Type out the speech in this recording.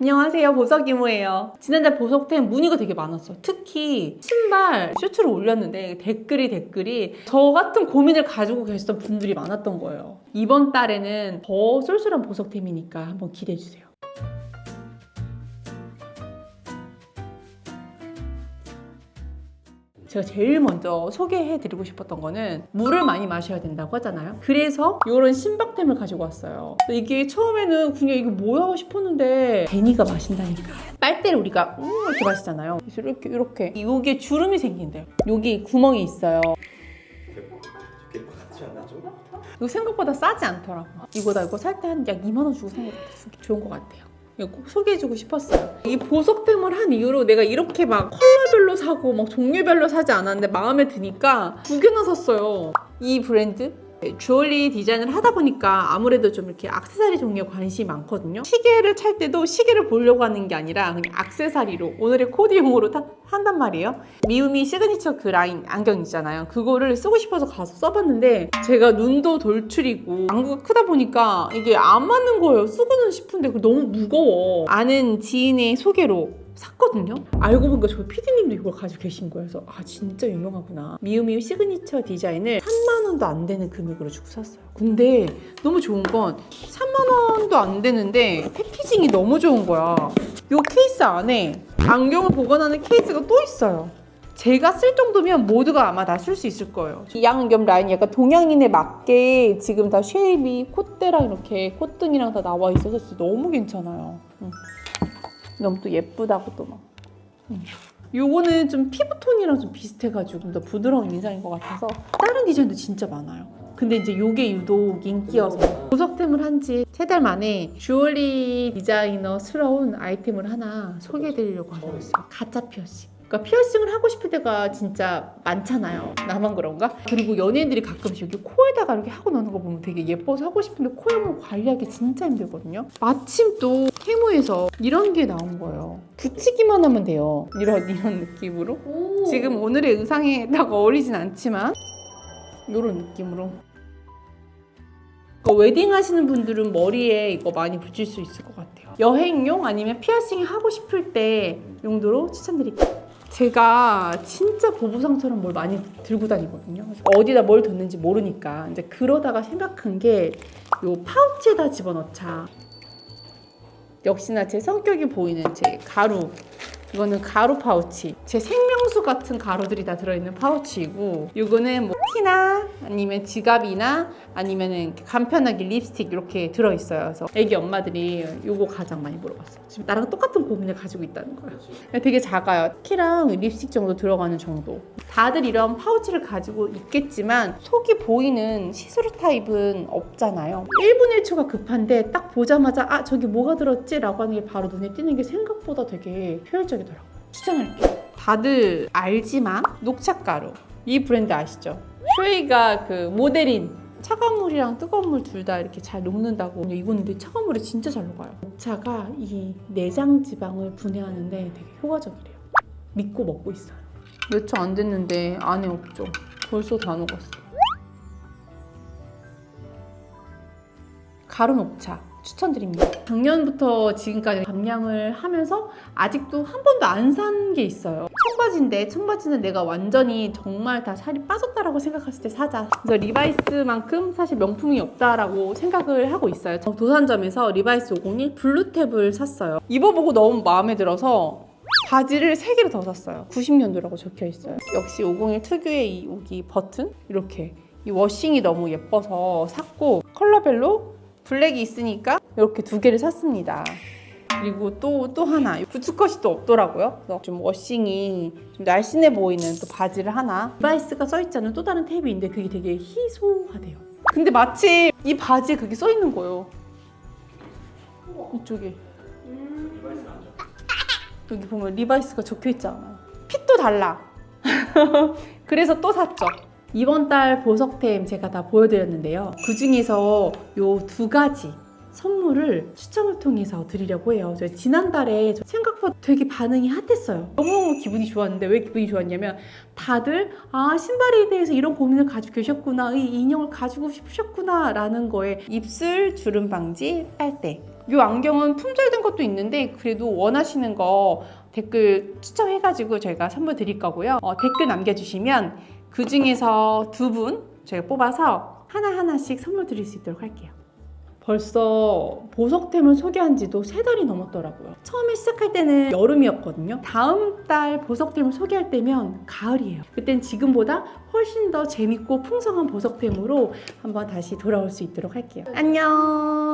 안녕하세요. 보석 이모예요. 지난달 보석템 문의가 되게 많았어요. 특히 신발 슈트를 올렸는데 댓글이 댓글이 저 같은 고민을 가지고 계셨던 분들이 많았던 거예요. 이번 달에는 더 쏠쏠한 보석템이니까 한번 기대해주세요 제가 제일 먼저 소개해드리고 싶었던 거는 물을 많이 마셔야 된다고 하잖아요. 그래서 이런 신박템을 가지고 왔어요. 이게 처음에는 그냥 이게 뭐야 싶었는데 베니가 마신다니까. 빨대를 우리가 음 이렇게 마시잖아요. 이렇게 이렇게 이게 주름이 생긴대요. 여기 구멍이 있어요. 이거 생각보다 싸지 않더라고. 이거 나 이거 살 때 한 약 2만 원 주고 산것 같아. 좋은 것 같아요. 꼭 소개해주고 싶었어요. 이 보석템을 한 이후로 내가 이렇게 막 컬러별로 사고 막 종류별로 사지 않았는데 마음에 드니까 두 개나 샀어요. 이 브랜드 주얼리 디자인을 하다 보니까 아무래도 좀 이렇게 악세사리 종류에 관심이 많거든요. 시계를 찰 때도 시계를 보려고 하는 게 아니라 그냥 악세사리로 오늘의 코디용으로 타- 한단 말이에요. 미우미 시그니처 그 라인 안경 있잖아요. 그거를 쓰고 싶어서 가서 써봤는데 제가 눈도 돌출이고 안구가 크다 보니까 이게 안 맞는 거예요. 쓰고는 싶은데 너무 무거워. 아는 지인의 소개로 샀거든요. 알고 보니까 저희 PD님도 이걸 가지고 계신. 그래서 아 진짜 유명하구나. 미우미우 시그니처 디자인을 3만 원도 안 되는 금액으로 주고 샀어요. 근데 너무 좋은 건 3만 원도 안 되는데 패키징이 너무 좋은 거야. 이 케이스 안에 안경을 보관하는 케이스가 또 있어요. 제가 쓸 정도면 모두가 아마 다 쓸 수 있을 거예요. 이 양겸 라인이 약간 동양인에 맞게 지금 다 쉐입이 콧대랑 이렇게 콧등이랑 다 나와 있어서 진짜 너무 괜찮아요. 응. 너무 또 예쁘다고 또 막. 응. 요거는 좀 피부톤이랑 좀 비슷해가지고 좀 더 부드러운 인상인 것 같아서 다른 디자인도 진짜 많아요. 근데 이제 요게 유독 인기여서 보석템을 한 지 세 달 만에 주얼리 디자이너스러운 아이템을 하나 소개해드리려고 하고 있어요. 가짜 피어싱. 그러니까 피어싱을 하고 싶을 때가 진짜 많잖아요. 나만 그런가? 그리고 연예인들이 가끔씩 여기 코에다가 이렇게 하고 노는 거 보면 되게 예뻐서 하고 싶은데 코형을 관리하기 진짜 힘들거든요. 마침 또 케무에서 이런 게 나온 거예요. 붙이기만 하면 돼요. 이런 이런 느낌으로. 지금 오늘의 의상에 딱 어울리진 않지만 이런 느낌으로. 그 웨딩 하시는 분들은 머리에 이거 많이 붙일 수 있을 것 같아요. 여행용 아니면 피어싱 하고 싶을 때 용도로 추천드릴게요. 제가 진짜 보부상처럼 뭘 많이 들고 다니거든요. 어디다 뭘 뒀는지 모르니까 이제 그러다가 생각한 게 요 파우치에다 집어넣자. 역시나 제 성격이 보이는 제 가루. 이거는 가루 파우치. 제 생명수 같은 가루들이 다 들어있는 파우치이고, 이거는 뭐 키나 아니면 지갑이나 이렇게 간편하게 립스틱 이렇게 들어있어요. 그래서 애기 엄마들이 이거 가장 많이 물어봤어요. 지금 나랑 똑같은 고민을 가지고 있다는 거예요. 되게 작아요. 키랑 립스틱 정도 들어가는 정도. 다들 이런 파우치를 가지고 있겠지만 속이 보이는 시스루 타입은 없잖아요. 1분 1초가 급한데 딱 보자마자 아 저기 뭐가 들었지? 라고 하는 게 바로 눈에 띄는 게 생각보다 되게 효율적 이더라고요. 추천할게요. 다들 알지만 녹차가루. 이 브랜드 아시죠? 쇼이가 그 모델인 차가운 물이랑 뜨거운 물 둘 다 이렇게 잘 녹는다고 이거는 근데 차가운 물에 진짜 잘 녹아요. 녹차가 이 내장 지방을 분해하는데 되게 효과적이래요. 믿고 먹고 있어요. 몇초 안 됐는데 안에 없죠. 벌써 다 녹았어. 가루 녹차 추천드립니다 작년부터 지금까지 감량을 하면서 아직도 한 번도 안 산 게 있어요 청바지인데 청바지는 내가 완전히 정말 다 살이 빠졌다라고 생각했을 때 사자. 그래서 리바이스만큼 사실 명품이 없다라고 생각을 하고 있어요. 저 도산점에서 리바이스 501 블루탭을 샀어요. 입어보고 너무 마음에 들어서 바지를 3개를 더 샀어요. 90년도라고 적혀 있어요. 역시 501 특유의 이 여기 버튼 이렇게 이 워싱이 너무 예뻐서 샀고 컬러별로 블랙이 있으니까 이렇게 두 개를 샀습니다. 그리고 또, 또 하나. 부츠컷이 또 없더라고요. 그래서 좀 워싱이 좀 날씬해 보이는 또 바지를 하나. 리바이스가 써있잖아요. 또 다른 탭이 있는데 그게 되게 희소하대요. 근데 마치 이 바지에 그게 써있는 거예요. 이쪽에. 여기 보면 리바이스가 적혀있지 않아요. 핏도 달라. 그래서 또 샀죠 이번 달 보석템 제가 다 보여드렸는데요 그 중에서 요 두 가지 선물을 추첨을 통해서 드리려고 해요. 저희 지난달에 생각보다 되게 반응이 핫했어요. 너무너무 기분이 좋았는데 왜 기분이 좋았냐면 다들 아 신발에 대해서 이런 고민을 가지고 계셨구나 이 인형을 가지고 싶으셨구나 라는 거에 입술 주름 방지 빨대 이 안경은 품절된 것도 있는데 그래도 원하시는 거 댓글 추첨해가지고 저희가 선물 드릴 거고요. 어, 댓글 남겨주시면 그 중에서 두 분 저희가 뽑아서 하나하나씩 선물 드릴 수 있도록 할게요. 벌써 보석템을 소개한 지도 세 달이 넘었더라고요. 처음에 시작할 때는 여름이었거든요. 다음 달 보석템을 소개할 때면 가을이에요. 그땐 지금보다 훨씬 더 재밌고 풍성한 보석템으로 한번 다시 돌아올 수 있도록 할게요. 안녕!